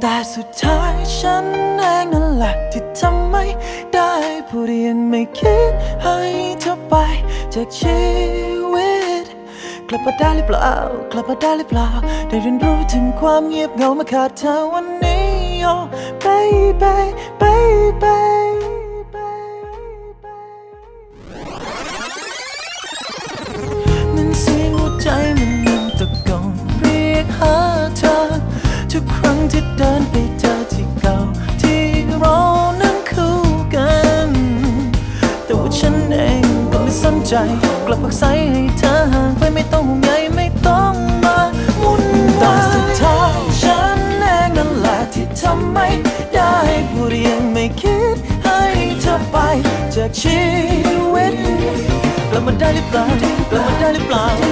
แต่สุดท้ายฉันเองนั่นแหละที่ทำไม่ได้ผู้เรียนไม่คิดให้เธอไปจากชีวิต กลับมาได้หรือเปล่ากลับมาได้หรือเปล่า ได้เรียนรู้ถึงความเงียบเหงามาขาดเธอวันนี้ oh baby baby ว่าฉันเองก็ไม่สนใจ กลับพักใสให้เธอห่างไปไม่ต้องห่วงใยไม่ต้องมาวุ่นวายแต่สุดท้ายฉันเองนั่นแหละที่ทำไม่ได้ผู้เรียงไม่คิดให้เธอไปจากชีวิตกลับมาได้หรือเปล่ากลับมาได้หรือเปล่า